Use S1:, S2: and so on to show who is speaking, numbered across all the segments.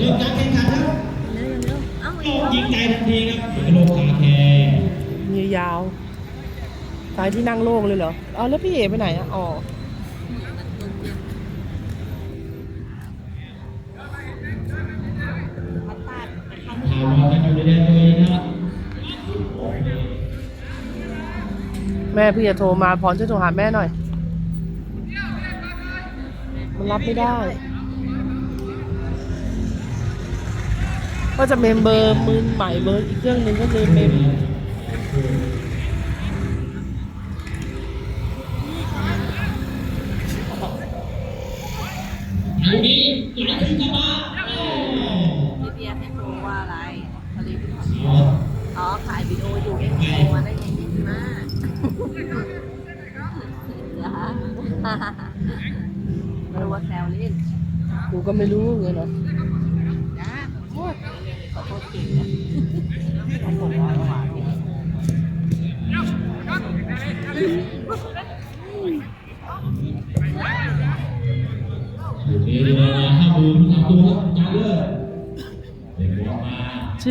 S1: ริ่มการแข่งขันครับ
S2: เร็วเร็วเอ้า
S1: โอ้ยิงใจทันทีครับกระโดดขาแคร์
S3: มียาวสายที่นั่งโล่งเลยเหรอเอาแล้วพี่เอไปไหนอะอ๋อ
S1: ถามว่ากันอยู่ในแดนตัวเองนะครับ
S3: แม่พี่จะโทรมาพรช่วยโทรหาแม่หน่อย มันรับไม่ได้ ก็จะเมมเบอร์มือใหม่เบอร์อีกเครื่องหนึ่งก็เลยเมม
S1: ลูกนี้ไหลขึ้นกลับมา
S2: พี่เบียร์ให้โทรว่าอะไรพอดีพี่
S1: เอ
S2: อ๋อถ่ายวิดีโออยู่เองโทรมาได้ยังไงดีมากเดี๋ยวฮะไม่รู้ว่าแซวเล่น
S3: กูก็ไม่รู้เงี้ยเนาะ ชื่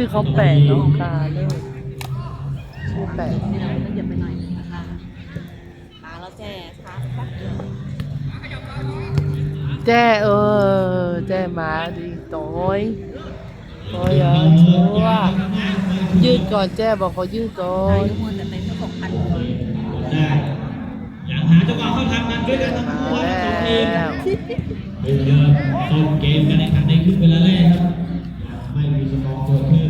S3: อเขาแปลกเนาะคาเลอร์ชื่อแปลก
S2: นี่เราต้องหยิบไปหน่อยนึงนะคะมาแล้วแจ้ช้าสักเดียว
S3: แจ้เออแจ้มาดีโต้อย โต้อยอะชัวยืดก่อนแจ้บอกขอยืดก่อ
S2: ใช่
S3: น
S2: ทุกคนแต่ไป็นเจ้าของพัน
S1: ได้อยากหาจังหวะเข้าทำกันด้วยกันทั้งคู่
S3: มา
S1: ครับ
S3: แล้
S1: สองทีมเริ่มเริ่มต้นเกมกันในขันในครึ่งเวลาแรกครับไม่มีสกอร์เกิดขึ้น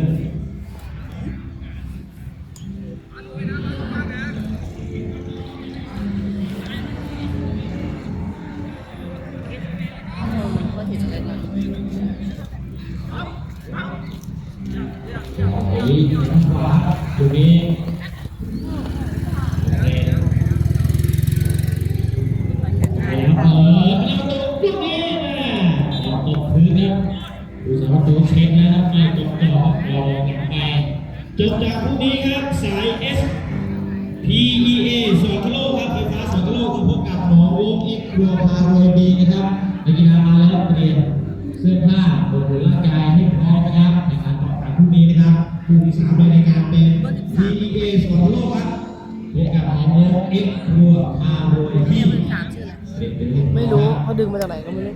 S1: สามในรายการเป็น PEA สองกิโลครับพบกับหนองวงเอ็กครัวพารวยดี
S2: เบอร์สามชื่ออะไร
S1: เป็นเป็น
S3: ไม่รู้เขาดึงมาจากไหนก็ไม่รู้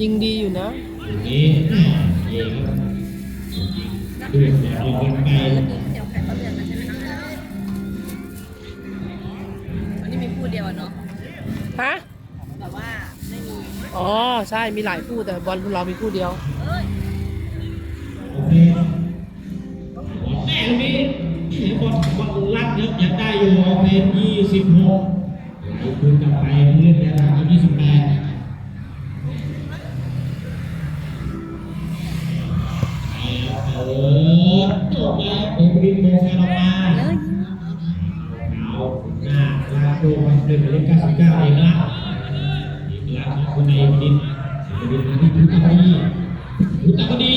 S3: ยิงดีอยู่นะ
S1: อย่างนี้แม่เย่ครับดูเดี๋ยวเราวนไป
S2: แล้วมีเดี๋ยวแขกเขาเรียนมาใช่ไหมคะวันนี้มีคู่เดียวอะเนาะ
S3: ฮะ
S2: แบบว่าไม่มี
S3: อ๋อ ใช่มีหลายคู่แต่บอลเรามีคู่เดียว
S2: เอ้ย
S1: โอเค แม่ตรงนี้บอลบอลลัดครับยังได้อยู่เอาเป็นยี่สิบหกคืนกลับไปเล่นในหลังยี่สิบแปดเออจบแล้วเป็นวินโมแฟนออกมา
S2: เอ้ย
S1: เอาหน้าลาโดมันเป็นเลขเก้าสิบเก้าเองละอีกแล้วของคนในดินดินมาที่ทุกตะวันทุกตะวันดี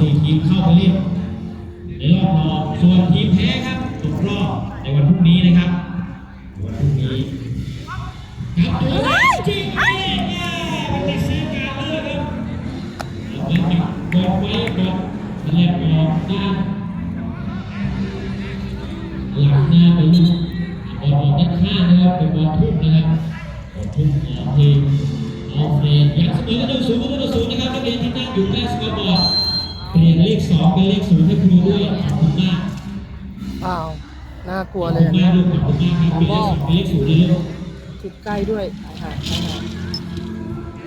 S1: สี่
S2: ที
S1: มเข้าไปเล่นในรอบรองส่วนทีมแพ้ครับตกรอบในวันพรุ่งนี้นะครับ อ้าวน่ากลัวยคุณ
S3: อย่าง
S1: มา
S3: เรีย
S1: กขอบคุณมากครับเลขสองเป็นเลขศูนย์เลยลูก
S3: จุดใกล้ด้วยอาหารอาหาร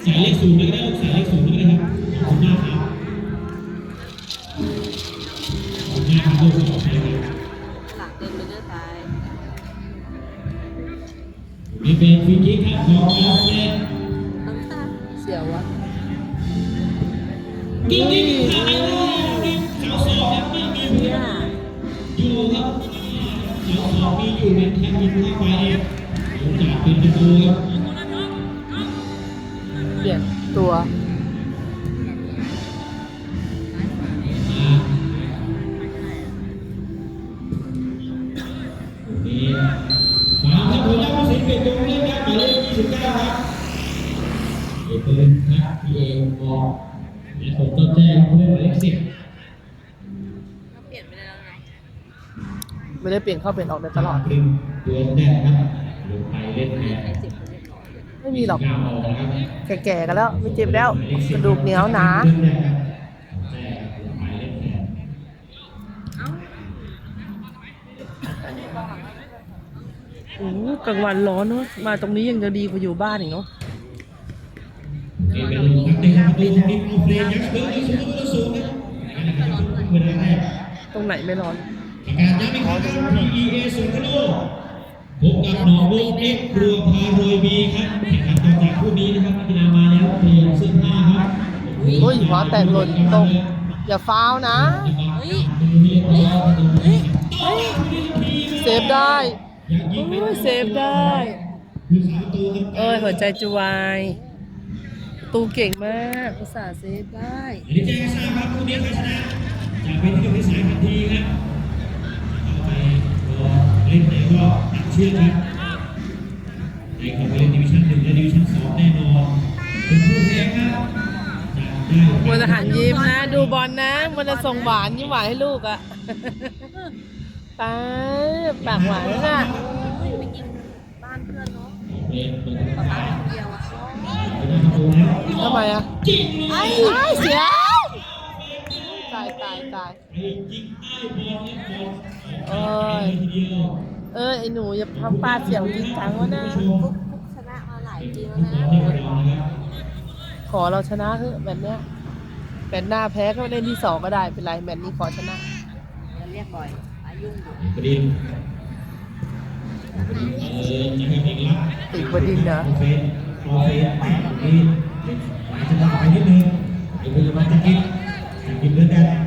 S1: สายเลขศูนย์ก็ได้สายเลขศูนย์ก็ได้ครับขอบคุณมากครับขอบคุณมากครับลูกขอบคุณครับ
S2: หลังเดินไปเรื่อยไป
S1: นี่เป็นฟรีคิกครับของยาเฟรน
S2: น้ำตา
S3: เสียววะ
S1: กิ๊กกิ๊กทางเลยสาวสองครับไม่มี
S2: เนี่ย
S1: อยู่ครับสาวสองมีอยู่เป็นแค่ยิงเข้าไปเองโอกาส เป็นประตูครับ
S3: เปลี่ยนตัว
S1: มานี่ฟาวครับหัวหน้าผู้สินเป็นตัวเล่นครับหมายเลข29ครับอลครับพี่เอออกและผมต้องแจ้งผู้เล่นหมายเลข10
S2: ก็เปลี่ยนไปแล้วไง
S3: ไม่ได้เปลี่ยนเข้าเปลี่ยนออกได้ตลอด
S1: ดึงเดือนแรกครับลงไปเล่นแไม่
S3: มีหรอก
S1: เก้าออกนะครับ
S3: แก่ๆกันแล้ว ไม่เจ็บแล้ว กระดูกเหนียวหนา
S1: เดือนแรกครับแจ้งลงไปเล่นแทน
S3: โอ้โหกลางวันร้อนเนอะมาตรงนี้ยังจะดีกว่าอยู่บ้านอีกเนาะ
S1: เอเป็นลงครับในประตูของทีมเอาเฟรนยักษ์เบิร์ดที่สูงก็สูงครับเวลาแรก
S3: ตรงไหนไม่ร้อน
S1: ประกาศย้ำอีกครั้งครับ PEA ศูนย์คโล พบกับหนองบัวเอ็กครัวพารวยบีครับแข่งขันต่อจากคู่นี้นะครับนักกีฬามาแล้วเปลี่ยนเสื้อผ้าครับ
S3: โอ้ยหัวแตกหล่นตรงอย่าฟาวนะ
S2: เฮ้ย
S3: เซฟได้โอ้ยเซฟได้
S1: คือสามประตูครับ
S3: เอ้ยหัวใจจะวายประตูเก่งมากอุตส่าห์เซฟได้
S1: อันนี้แจ้งให้ทราบครับคู่นี้ใครชนะจะเป็นที่หนึ่งในสายทันทีครับ เชือกครับในเข้าไปเล่นดิวิชั่นหนึ่งและดิวิชั่นสองแน่นอนเป็นผู้แพ้ครับจะได้
S3: มวลทหารยิ้มนะ ดูบอลนะมวลส่งหวานยิ้มหวานให้ลูกอะตายปากหวานแล้วน่ะ
S2: ไปกินบ้านเพื่อนเนาะ
S1: เล่นเปิด
S2: ป๊าป๊าคนเดียวอะ
S1: ไปได้ประตูแล้ว
S3: ทำไมอะ
S1: จริงเลย
S3: ไอ้เสียตายตายตาย
S1: ไอ้ยิ งไอ้บอลไอ้บอล
S3: เอ้ย
S1: ทีเดียว
S3: เออไอ้หนูอย่าทำปลาเสียวจริงจังวะนะ
S2: ฟุกฟุกชนะมาหลายปีแล้วนะ
S1: เรียบร้อยนะครับ
S3: ขอเราชนะเถอะแบบเนี้ยแมตช์หน้าแพ้ก็เล่นที่สองก็ได้เป็นไรแมตช์นี้ขอชนะ
S2: อย่าเรียกบ่อยอายุ่งอยู่
S1: ประเด็นเออนะครับเอกลักษณ์
S3: ติดบดินทร์เหรอ
S1: โอเคโอเคไปนี่หมายจะไปนิดนึงไอ้พยาบาลจะกินจะกินเลือดแดง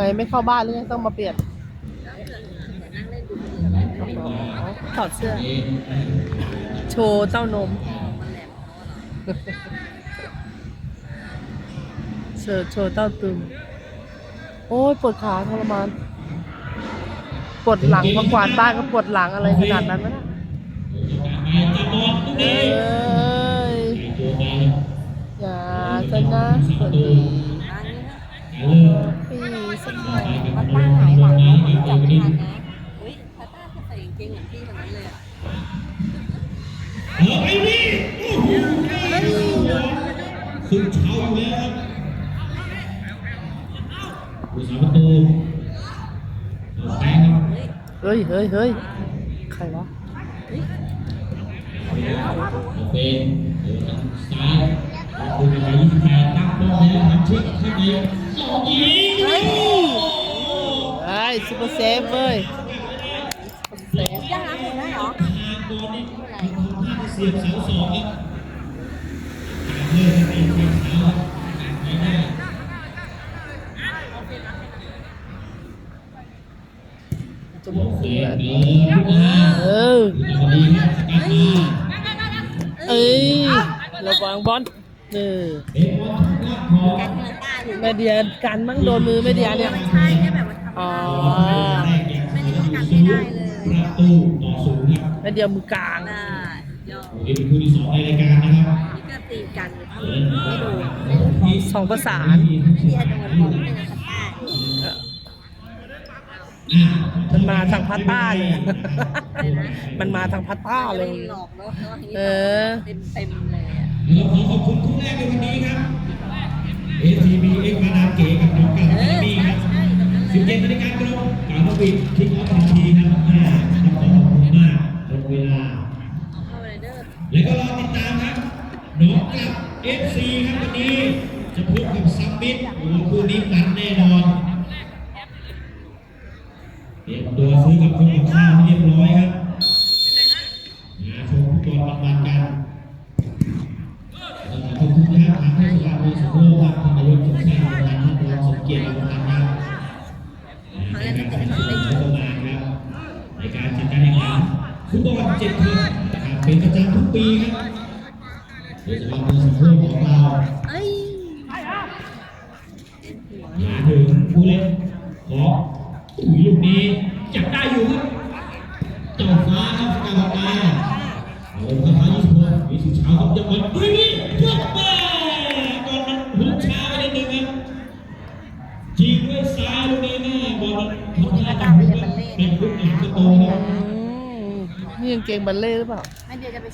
S1: มทำ
S3: ไมไม่เข้าบ้านหรือไงต้องมาเปลี่ยน
S2: แล้วเกิดนั่งเล่นดูคนอื่น
S3: อ๋อถอดเสื้อ
S1: เอ๊ะ
S3: โชว์เต้านม
S2: มันแหลมเขาเหรอ
S3: โชว์โชว์เต้าตึงโอ้ยปวดขาทรมาน ปวดหลังมากวาดบ้านก็ปวดหลังอะไรขนาดนั้นวะนะ
S1: ไปจะบอลลูก
S3: เอ
S1: นี้้
S3: ย
S1: ไก่ตัวไป
S3: อย่าซะนะสวัสดี
S2: บ้านนี้นะ
S1: เริ่ม
S3: ปีสักหน่อย
S2: พัตต้าหายหลังแล้วผมจับไม่ทันนะเฮ้ยพัตต้าจะใส่กางเกงเหมือนพี่คนนั้นเลยอะ
S1: เออไปนี่โอ้โหขึ้นเช้าอยู่แล้วครับผู้สาประตูเอาแป้งครับ
S2: เฮ้ย
S3: เฮ้ยเฮ้ยเฮ้ยใครวะ
S2: เฮ้ย
S1: โอเคเดินทางซ้ายขอบคุณไปยี่สิบแปดตั้งป้อมแล้วทำเช็คข้างในหลอกยิง เฮ้ย
S3: ไอ้ยซุปเปอร์เซฟเว้ยซุปเปอร์เซฟ
S2: ย่าหาหมุนได้เหรอ
S1: ทางบอลนี่มีความพลาดเสียบเสาสองครับเลยครับเป็นเป็นเช้าไปหน้า
S3: จมูก
S1: เสีย
S3: อะ
S1: เดินขึ้นมา
S3: เออ
S1: พอดีครับสกัดมา
S3: เอ้ยระวังบอล เออ
S1: เป็นบอลทางด้านของ
S2: แกเงินต้าหรือ
S3: แม่เดียกันมั่งโดนมือแม่เดียเนี่ย
S2: ไม่ใช่แค่แบบว่าทำ
S3: อ๋อ
S1: แรกเนี่ยประตูต่อศูนย์ครับ
S3: แม่เดียมือกลาง
S2: ได้ยอด
S1: นี่เป็นคู่ที่สองในรายการนะครับ
S2: นี่ก็ตีกัน
S1: เดิน
S2: ไม่ดู
S3: สองประสาน
S2: เรียนโดนบอลเป็นอันต้า
S3: มันมาทางพัตต้าเลย มันมาทางพัตต้าเลย
S2: หลอกเนาะ
S3: เออ
S2: เต็มเต็มๆเลยอะ
S1: เราขอขอบคุณคู่แรกในวันนี้ครับ ATB เอ็กมานาเก๋กับน้องกัน
S2: เออ
S1: มี
S2: ใช่
S1: ครับ
S2: ใช่แบบนั้นเลย
S1: 17นาฬิกาตรงการทวีคิกออฟทันทีครับแม่ต้องขอขอบคุณมากตรงเวลา
S2: เข้าไปเด้อ
S1: แล้วก็รอติดตามครับน้องกับ FC ครับวันนี้จะพบกับซัมมิตโอ้โหคู่นี้มันแน่นอนเตรียมตัวซื้อกับคนกับข้าวให้เรียบร้อยครับ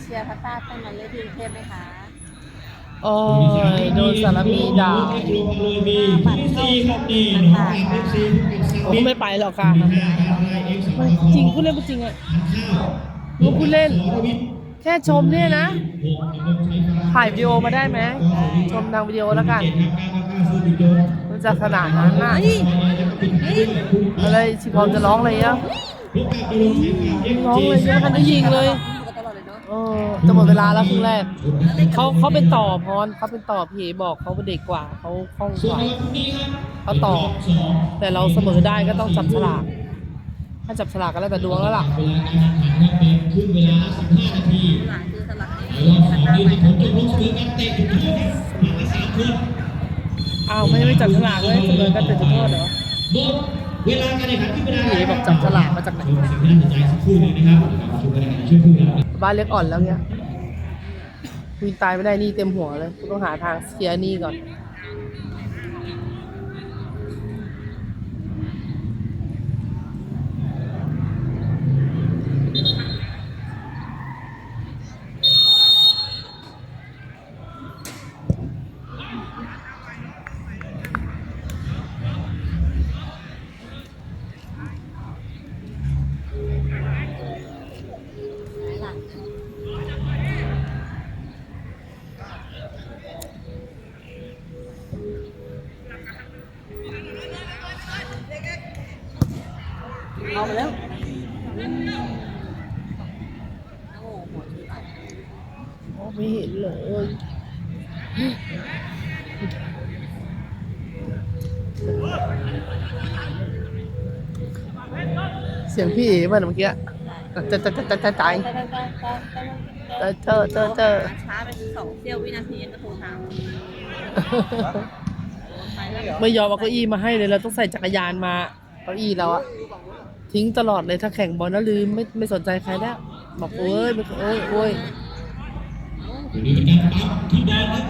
S1: ชียร์พัต
S3: ตา
S2: เต้นมันเล่นที่กรุงเทพไหมคะ
S3: โอ้ยโดนสารมีด่า
S1: โดนเลยมีที่สี่ครับนี่น้องกับเอฟซีกับซัม
S3: โอ้
S1: มิต
S3: ไม่ไปหรอกค่ะ
S1: มีห้าครับไล่เอ็กซ์สอง
S3: มัน
S1: สอง
S3: จริงพูดเล่นพูดจริงอะ
S1: ข้าว
S3: ลูกผู้เล่น แค่ชมเนี่ยนะ ถ่ายวิดีโอมาได้ไหมชมทางวิดีโอแล้วกัน มันจะขนาดนั้นน่ะอะไรชิพอมจะร้องอะไรอะร้องเลยเนี่ยมันได้ยิงเลย
S2: อยู่กันตลอด เลยเนาะ
S3: เออจะหมดเวลาแล้วครึ่งแรกเขาเขาเป็นต่อพรเขาเป็นต่อพี่เอบอกเขาเป็นเด็กกว่าเขาคล่องกว่าเขาต่อ แต่เราเสมอได้ก็ต้องจับฉลากถ้าจับฉลากก็แล้วแต่ดวงแล้วล่ะ
S1: เวลาการแข่งขันครับเป็นครึ่งเวลา15นาที
S2: หลานคือสลักเอ
S1: รอบ
S2: ง
S1: สอง
S2: พัตตา
S1: นี่
S2: ไป
S1: ที่ผมจบลงเสมอกันเตะจุดโทษครับมาละสามคน
S3: อ้าวไม่ไม่จับฉลากเลยเสมอกันแต่จุดโทษเหรอ
S1: หมด เวลาการแข่งขันครึ่งเวลา
S3: พี่เอบอกจับฉลากมาจากไหน
S1: ชมสิ่งที่น่าสนใจสักครู่หนึงนะครับเดี๋ยวกลับมาชมกันในช่วงครึ่งเวลา
S3: บ้านเล็กอ่อนแล้วเนี่ยคุยตายไม่ได้หนี่เต็มหัวเลยกูต้องหาทางเคลียร์หนี่ก่อน ไม่เห็นเลยเสียงพี่เอ๋ป่ะเมื่อกี้จะจะจะจะจะใจเจอเจอเจอ
S2: ช้าไปสองเสี้ยววินาทียังก็โทรถามไปแล้วเหรอ
S3: ไม่ยอมเอาเก้าอี้มาให้เลยเราต้องใส่จักรยานมาเก้าอี้เราอะทิ้งตลอดเลยถ้าแข่งบอลแล้วลืมไม่ไม่สนใจใครแล้วบอกโอ้ยไม่โอ้ยโอ้ย
S1: นนี้เป็นการปั๊มที่บอลครับ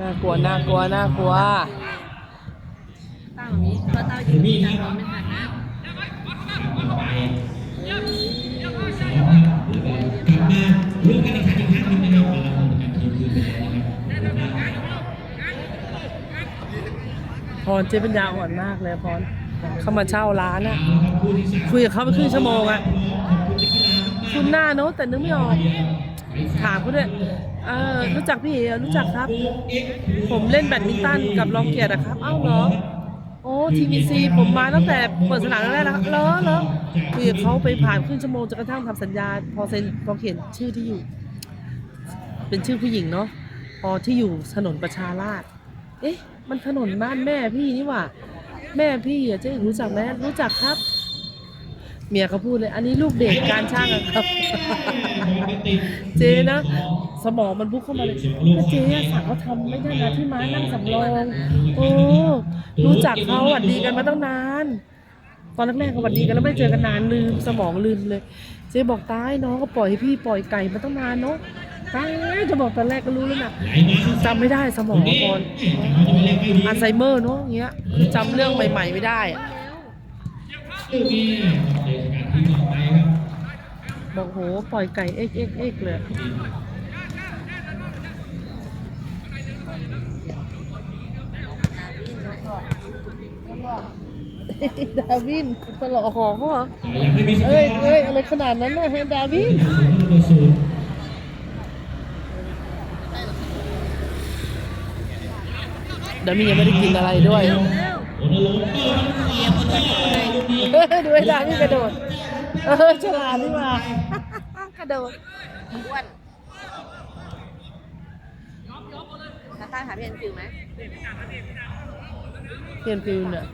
S3: น่ากลัวน่ากลัวน่ากลัว
S2: ตั้งแบบนี้เพราะตั้งอยู่ที่ตั้งเราไม่ทันนะ
S1: ไปสองครับแล้วก็กลับมาร่วมกันแข่งขันอีกครั้งหนึงนะครับมาลงกันทีมคืนไปแล้วนะครับ
S3: พรเจ๊ปัญญาอ่อนมากเลยพรเข้ามาเช่าร้านอะ
S1: เอาละคุ
S3: ยกับเขาไปครึ่งชั่วโมงอะ
S1: คุณนักกีฬามากๆ
S3: คุณหน้าเนอะแต่นึกไม่ออก ถามเขาด้วยเออรู้จักพี่เอ๋รู้จักครับ ผมเล่นแบดมินตันกับรองเกียรติอะครับอ้าวเหรอ โอ้ทีวีซีผมมาตั้งแต่เปิดสนามแรกแล้วเหรอเหรอคุยกับเขาไปผ่านครึ่งชั่วโมงจนกระทั่งทำสัญญา พอเซ็นพอเขียนชื่อที่อยู่ เป็นชื่อผู้หญิงเนาะอ๋อที่อยู่ถนนประชาราษฎร์เอ๊ะ มันถนนบ้านแม่พี่นี่หว่า แม่พี่อะเจ๊รู้จักไหมรู้จักครับ เมียเขาพูดเลย อันนี้ลูกเด็กการช่างอะครับ เจ๊นะ สมองมันบุกเข้ามาเลยก็เจ๊อะสั่งเขาทำไม่ได้นะที่ม้านั่งสำรองโอ้รู้จักเขาหวัดดีกันมาตั้งนาน ตอนแรกๆก็หวัดดีกันแล้วไม่เจอกันนานลืมสมองลืมเลย เจ๊บอกตายน้องก็ปล่อยให้พี่ปล่อยไก่มาตั้งนานเนาะตายจะบอกตอนแรกก็รู้แล้วนะ
S1: ไหลมา
S3: จำไม่ได้สมองก่อน
S1: เขาจะไปเล่นไม่ดี
S3: อัลไซเมอร์เนาะอย่างเงี้ยคือจำเรื่องใหม่ ๆ ไม่ได้อะ
S1: บ
S3: อกโหปล่อยไก่เอ็กเอ็กเอ็กเลยดาวินตลอดของเขาเหรอ
S1: แต่ยังไม่มีส
S3: เอ้ย
S1: กอ
S3: เอ้ย
S1: ร์
S3: อะไรขนาดนั้นนะดาวิน
S1: ศูนย์ต่อศูนย์
S3: ดาวินยังไม่ได้กินอะไรด้วย
S1: โอนาโลเปิดมันขวาคนแรกลูกนี้
S3: เฮ้ยดูไอ้ดาวินกระโดด เออฉลาดนี่หว่ากระโดด
S2: อ้วนนาต้าหาพี่แอนฟิวไหม
S3: เพียนฟิวเนี่ย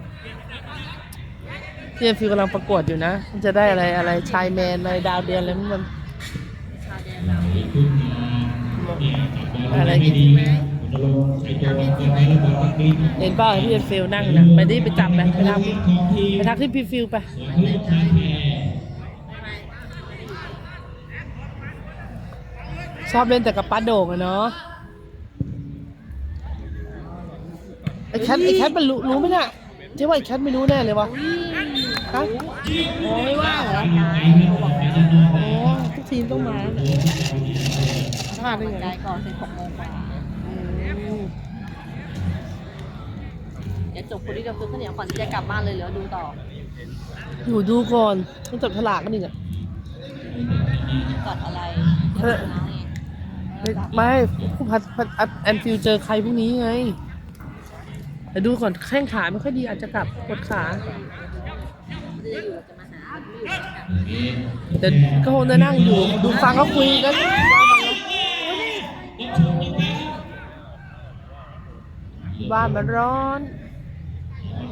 S3: เพียนฟิวกำลังประกวดอยู่นะ มันจะได้อะไรอะไรชายแมนอะไรดาวเดือนอะไรมันมัน
S2: ชาวแดน
S1: ไหลขึ้นมาเนี่ยจับบอล
S3: อะไร
S1: ไม่ดีนะโอนาโลใช้ตัวเปิดไปแล้วบอลตัดปีน
S3: เห็นเปล่าพี่เพียนฟิวนั่งนะไปดิไปจับไปไปทัก
S1: ของทีม
S3: ไปทักที่พี่ฟิวไป
S1: สวนขึ้น ชายแพร
S3: ชอบเล่นแต่กับป้าโด่งอะเนาะไอ้แคทไอ้แคทมันรู้รู้ไหมเนี่ยเจ๊ว่าไอ้แคทไม่รู้แน่เลยวะฮะ
S2: โอ้ไม่ว่างเหรอ
S1: ไปครับไปด้านนอก
S3: อ๋อทุกทีมต้องมาพลาดได้ไง
S2: ได้ก่อนเป็นหกโมงกว่า
S3: อืม
S2: เดี๋ยวจบคนที่เราซื้อข้าวเหนียวก่อนที่จะกลับบ้านเลยเหลือดูต่อ
S3: อยู่ดูก่อนต้องจับฉลากกันอีกอะ
S2: ก่อนอะไร
S3: เออ ไม่ไม่ผู้พัดพัดแอนฟิลเจอใครพรุ่งนี้ไงแต่ดูก่อนแข้งขาไม่ค่อยดีอาจจะกลับกดขาแต่ก็คงจะนั่งอยู่ดูฟังเขาคุยกันบ้านมันร้อน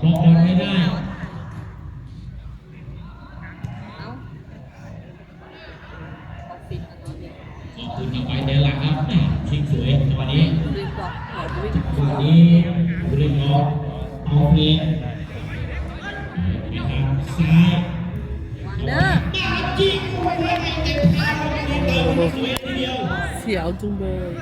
S1: บล็อกบอลไม่ได้
S2: เอ้าออฟฟิศอันนั้นเนี่ย
S1: ขอาไปเดินหลังครับชิงสวยจังหวะนี้
S2: รีบบอกหน่อยวิ่ง
S1: จังหวะนี้บุรีรัมย์เอาเพลงไปทางซ้าย
S2: เด้อ
S1: ยิงไปเลยเต็มทาเลยเติมสวยทีเดียว
S3: เสียวจุงเบย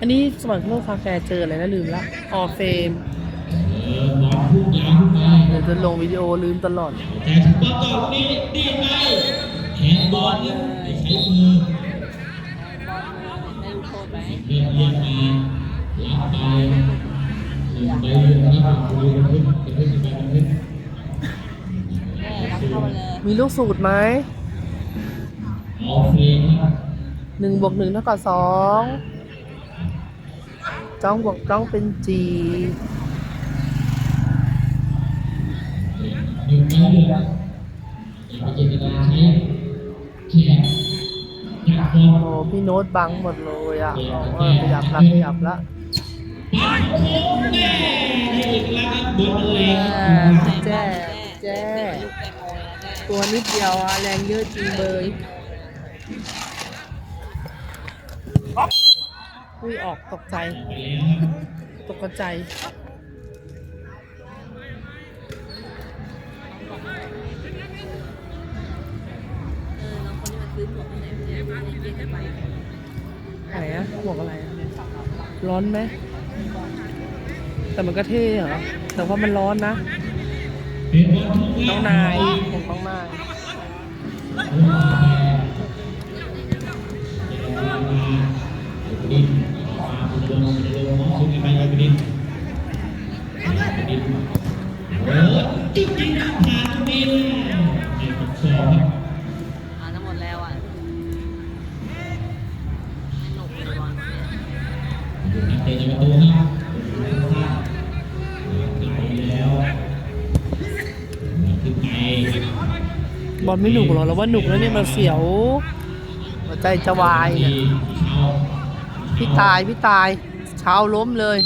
S3: อันนี้สมัครโลกคาแฟเจออะไรนะลืมละออเฟม
S1: เออบอลพุ่งยาวขึ้นไป
S3: เดี๋ยวจะลงวิดีโอลืมตลอด
S1: แต่ถึงบอลต่อลูกนี้ดีดไปแขนบอลนี่ใช้มือบ
S2: อลเลยไม่รู้โทษไหม
S1: เรียกเรียกมารับไปหนึ่งใบเหลืองนะครับบุรีรัมย์ขึ้นขึ้นไปขึ้น
S2: แม่รับเข้ามาเลย
S3: มีลูกสูตรไหม
S1: ออฟเฟนครับ
S3: หนึ่งบวกหนึ่งเท่ากับสองจ้องบวกจ้องเป็นจี
S1: หนึ่งใบเหลืองอย่าไปเจตนาใช้แขนจับบอล
S3: โอ้ พี่โน้ตบังหมดเลยอะบอกว่าขยับละขยับละ
S1: ปัดโค้งแน่ได้อีกแล้วครับบอลมันแรง
S3: แจ้แจ้
S2: ลูกแตงโมนะแม่
S3: ตัวนิดเดียวอะแรงเยอะจริงเลยอุ้ยออกตกใจ
S1: ไปแล้วครับ
S3: ตกใจ
S2: เออน้องคนนี้มันซื้อหมวกที่ ไหน
S3: อะหมวกอะไรอะร้อนไหม แต่มันก็เท่เหรอ แต่ว่ามันร้อนนะ
S1: น้อง
S3: นายของน้องนาย
S1: ดินมาบุญลงบุญลงมองขึ้นไปยังดินดินเออจริงจริงผ่านดินในกดสอบ
S2: อลไม่หนุก
S1: ห
S3: รอกแล้วว่าหนุกแล้วเนี่ยมันเสียวหัวใจจะวายเนี่ย
S1: เช้า
S3: พี่ตายพี่ตายเช้าล้มเลย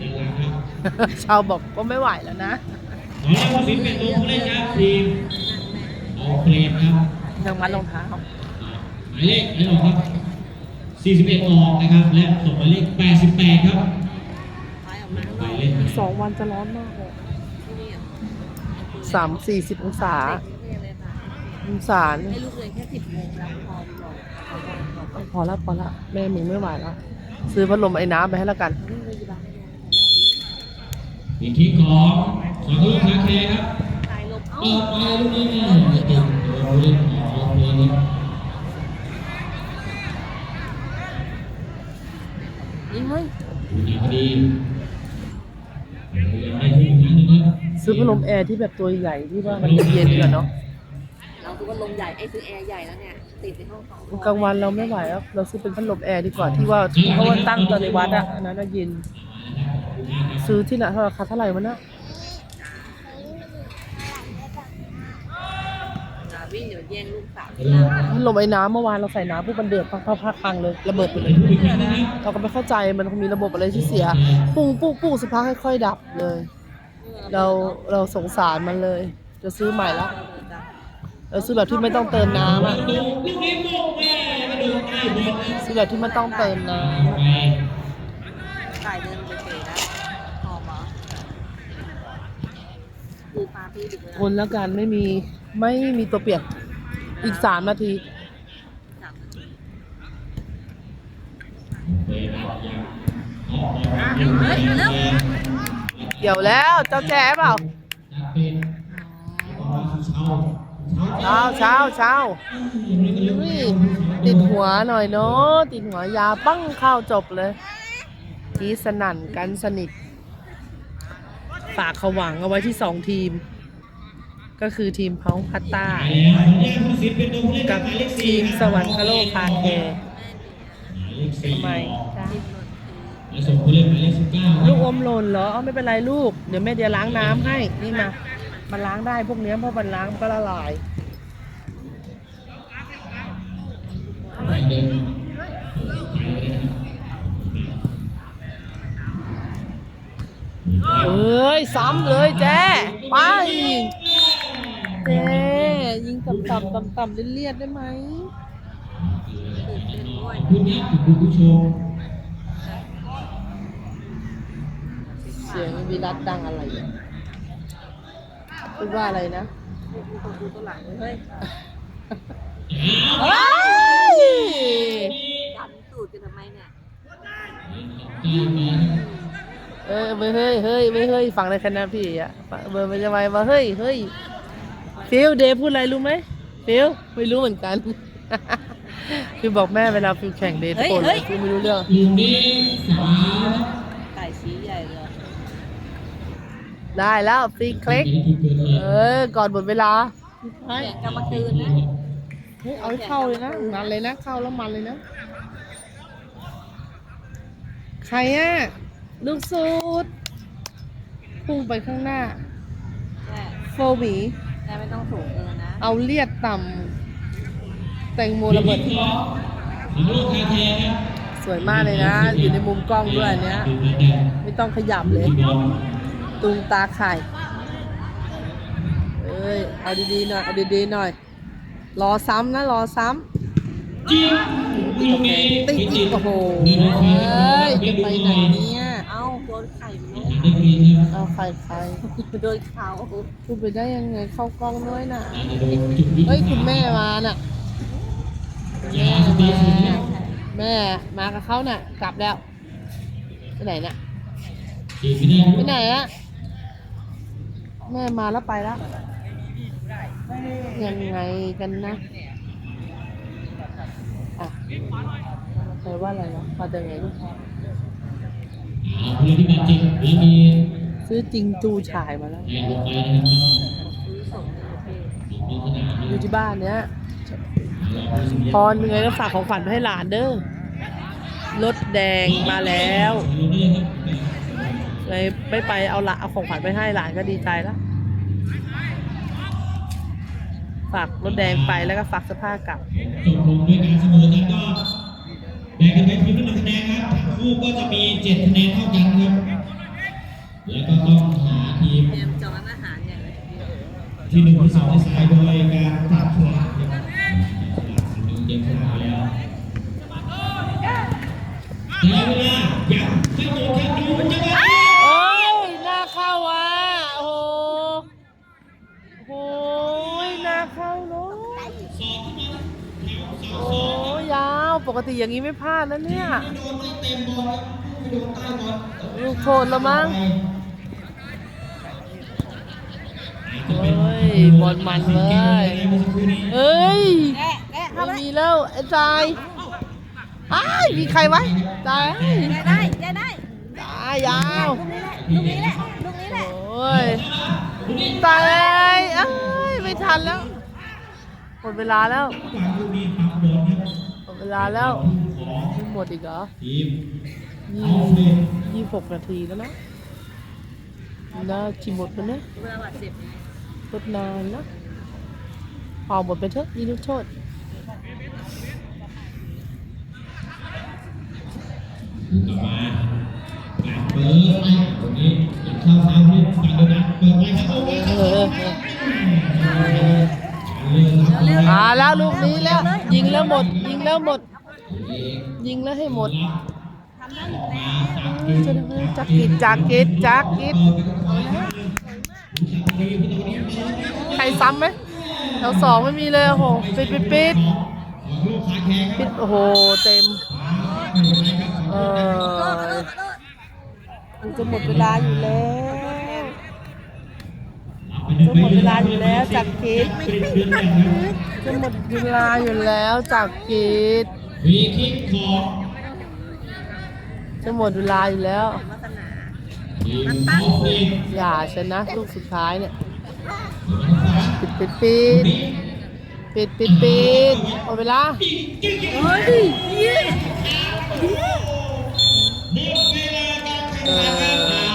S1: ด้านหลังครับ
S3: เช้าบอกก็ไม่ไหวแล้วนะ
S1: ขอแรกว่าสิบเป็นตัวผู้เล่นครับทีมออกเกรดครับ
S3: ยังมัดรองเท้า
S1: หมายเลขอะไรออกครับ41ออกนะครับ และตกหมายเลข88 ครับ
S2: ไปออกมา
S1: หมายเลข
S3: สองวันจะร้อนมากเลย
S2: ที่นี่อะ
S3: สามสี่สิบองศา
S2: เด็กเลยค่ะ
S3: องศาเนี่ย
S2: ให้ลูกเลยแค่สิบโมงแล้วพอบอก
S3: พอละพอละแม่มึงไม่ไหวแล้วซื้อพัดลมไอ้น้ำไปให้แล้วกัน
S2: นี่เลยจีบา
S1: อีกทีของสองลูกคาแคร์ครับ
S2: ตายลมเอ้า
S1: เปิดไปลูกนี้เนี่ยติดตัวผู้เล่นออกเกรดครับ
S2: ยิงเฮ้ย
S1: ดูดีพอดียังได้ที่อีกครั้งหนึ่งครับ
S3: ซื้อพัดลมแอร์ที่แบบตัวใหญ่ที่ว่ามันเย็นๆกันเนาะ
S2: เรา คือว่าลมใหญ่ไอ้ซื้อแอร์ใหญ่แล้วเนี่ยติดในห้องของ
S3: กลางวันเราไม่ไหวแล้วเราซื้อเป็นพัดลมแอร์ดีกว่าที่ว่าเพราะว่าตั้งตัวในวัดอะอันนั้นอะเย็น ซื้อที่ไหนราคาเท่าไหร่วะเนะ
S2: อ่าวิ่งเดี๋ยวแย่งลูกสาว
S3: พัดลมไอ้น้ำเมื่อวานเราใส่น้ำปุ๊บมันเดือดพักพักพักพังเลยระเบิดไปเลย
S1: อีกครั้งหนึงครับ
S3: เราก็ไม่เข้าใจมันคงมีระบบอะไรที่เสียปุ้งปุ้งปุ้งสักพักค่อยๆดับเลย เราเราสงสารมันเลย จะซื้อใหม่แล้วเราซื้อแบบที่ไม่ต้องเติมน้ำอะ
S1: ดูลูกนี้โม่งแม่กระโดดได้บอลนะ
S3: ซื้อแบบที่ไม่ต้องเติมน้ำอะ
S1: ไป
S2: ไก่เดินไปเฉยนะหอมเหรอดูปลาพี่ดึกเลย
S3: คนแล้วกันไม่มีไม่มีตัวเปียกอีกสามนาที
S2: สามนาที
S1: เปิดครับยังออกมายังไม่ได้เกม
S3: เกี่ยวแล้วเจ้าแจ๊เปล่า
S1: จัด เช้าเช้า
S3: เช้าติดหัวหน่อยเนาะติดหัวยาปั้งเข้าวจบเลยกีสนั่นกันสนิท ฝากเขาหวังเอาไว้ที่สองทีม ก็คือทีมพองพัตต้ากั
S1: บ
S3: ทีมสวรรคโลกคาแคร์
S1: หมายเลขสี่
S3: ทำไม
S1: ออก
S3: จ๊ะ
S1: และส่งผู้เล่นหมายเลขสิบเก้าค
S3: ลู
S1: รับ
S3: กอมหล่นเหรอไม่เป็นไรลูก เดี๋ยวแม่เดียล้างน้ำให้ นี่มา มันล้างได้พวกเนี้ยเพราะมันล้างมันก็ละลาย
S1: เลยนะครับ
S3: เอ้ย ซ้ำเลยแจ้ไปเจ้ยิงต่ำต่ำต่ำต่ำเลียดๆได้ไหม
S1: ขอบคุณครับคุณผู้ชม
S3: เสียงวิรัตดังอะไรอะ พูดว่าอะไรนะ
S2: มีคนดูตัวหลังเลยเฮ้ย
S3: เฮ้ย
S2: ดันตูดกันทำไมเนี่ย
S3: เออไม่เฮ้ยเฮ้ยไม่เฮ้ยฟังได้แค่นั้นพี่อะเบอร์มันจะไปมาเฮ้ยเฮ้ยฟิลเดย์พูดอะไรรู้ไหมฟิลไม่รู้เหมือนกันฟิลบอกแม่เวลาฟิลแข่งเดย์ตะโกนเลยฟิลไม่รู้เรื่อง
S1: ลูกนี้สาม
S2: ไก่ชี้ใหญ่เลย
S3: ได้แล้วฟรีคลิก
S1: เป็นที่เกิดเหตุ
S3: เออ ก่อนหมดเวลา
S2: แข่งกันเมื่อคืนนะ
S3: เฮ้ยเอาให้เข้าเลยนะมันเลยนะ เข้าแล้วมันเลยนะ ใครอะลูกสูดพุ่งไปข้างหน้า
S2: แม่
S3: โฟหมี
S2: แม่ไม่ต้องสูงเกินนะ
S3: เอาเลียดต่ำแตงโมระเบิด
S1: ของลูกคาแคร์ครับ
S3: สวยมากเลยนะ อยู่ในมุมกล้องด้วยอันเนี้ย ไม่ต้องขยับเลย
S1: ที่บอล
S3: ตุงตาไข่เอ้ย เอาดีๆหน่อย เอาดีๆหน่อย รอซ้ำนะ รอซ้
S1: จิ้มลูกนี้ำ
S3: ติดอีกโอ้โห
S1: มีน้อย
S3: เอ
S1: ครั้
S3: ย
S1: ง
S3: จะไปไหนเนี่ย
S2: เอ้าโดนไข่ไป
S1: ได้เกมครับ
S3: เอาไข่ไข่
S2: โดนเขา
S3: พูดไปได้ยังไงเข้ากล้องด้วยน่ะ
S1: อาจจะโดนจุดวิ
S3: เฮ้ย คุณแม่มาน่ะ
S1: ยาสเปซสุดนะ
S3: แม่มากับเขาน่ะ กลับแล้วไปไหนน่ะ
S1: ฉีดไม่ได้
S3: ไปไหนอะ แม่มาแล้วไปแล้วยังไงกันนะอะแปลว่าอะไรวะมาจากไหนลูก
S1: อ่าผู้เล่นที่บาดเจ็บแล้วมี
S3: ซื้อจริงจูฉายมาแล้ว
S1: แรงลงไปนะครับ
S2: ซื้อส่งในประเทศ
S1: อยู่ในสนาม
S3: อยู่ที่บ้านเนี้ย
S1: เราสุริย
S3: พรยังไงก็ฝากของฝันไปให้หลานเด้อรถแดงมาแล้ว
S1: ลงได้ เลยครับ
S3: เลยไม่ไปเอาละเอาของขวัญไปให้หลานก็ดีใจแล้วฝฝากรถแดงไปแล้วก็ฝากเสื้อผ้ากลับ
S1: จบลงด้วยการเสมอกันก็แบ่งกันไปทีมละหนึ่งคะแนนครับทั้งคู่ก็จะมีเจ็ดคะแนนเท่ากันครับแล้วก็ต้องหาทีม
S2: เตรียมจอนอาหารอย่างไร
S1: ที่หนึ่งที่สองที่สายโดยการตัดฉลากนะครับฉลากสีนี้เย็นฉลากแล้วแต่เวลายังไม่โดนแค่ดูมันจะว่า
S3: โอ้ยหน้าเข้าว่ะโอ้โหโอ้ยหน้าเข้าเนาะ
S1: สอบขึ้นมาแถวเสา
S3: โอ้
S1: สอง
S3: ยยาวป กติอย่างนี้ไม่พลาดแล้วเนี่ย
S1: ไม่โดนไม่เต็มบอลครับไม่โดนใต้บอล
S3: ลูกโทษแล้วมั้งโอ้ยบอลมันเลยเอ้ย
S2: แอะแอะเข้า
S3: ไม่
S2: ไป
S3: มีแล้วไอ้จายอ้ายมีใครวะจาย
S2: แอะได้แอะได้
S3: จายยาว
S2: ลูกนี้แหละลูกนี้แหละ
S3: โอ้ยตายเอ้ยไม่ทันแล้วหมดเวลาแล้ว
S1: ฝั่ง ลูกนี้ปั๊บบอลครับ
S3: หมดเวลาแล้ว
S1: ของ
S3: ไม่หมดอีกเหรอ
S1: ทีม
S3: ยี่
S1: เอาเฟรน
S3: ยี่สิบหกนาทีแล้วนะน่าจิหมดมันนะ
S2: เวลาบาดเจ็บ
S3: ลดนานนะพอหมดไปเถอะยิงลูกโทษ
S1: กลับมาการเปิดไปตรงนี้ยังเข้าทางที่ฝั่งเดียวกันเปิดไปครับโอ้ย
S3: เออ
S1: เรื่องครับ
S3: มาแล้วลูกนี้แล้ว ยิงแล้วหมด ยิงแล้วหมด ยิงแล้วให้หมดจักกิดจักกิดจักกิดใครซ้ำไหมแถวสองไม่มีเลยโอ้โหปิดปิดปิด
S1: ของลูกขาแข็งค
S3: ปิ
S1: รับ
S3: ดโอ้โหเต็มเออมันจะหมดเวลาอยู่แล้ว จะหมดเวลาอยู่แล้วจากกิดจะหมดเวลาอยู่แล้วจากกิ
S1: จวีคิกขอ
S3: จะหมดเวลาอยู่แล้ว
S1: ทีมออฟเอง
S3: อย่าชนะลูกสุดท้ายเนี่ยปิดปิดปิดปิดปิดปิดหมดเวลา
S1: เฮ้ยเวลาการแ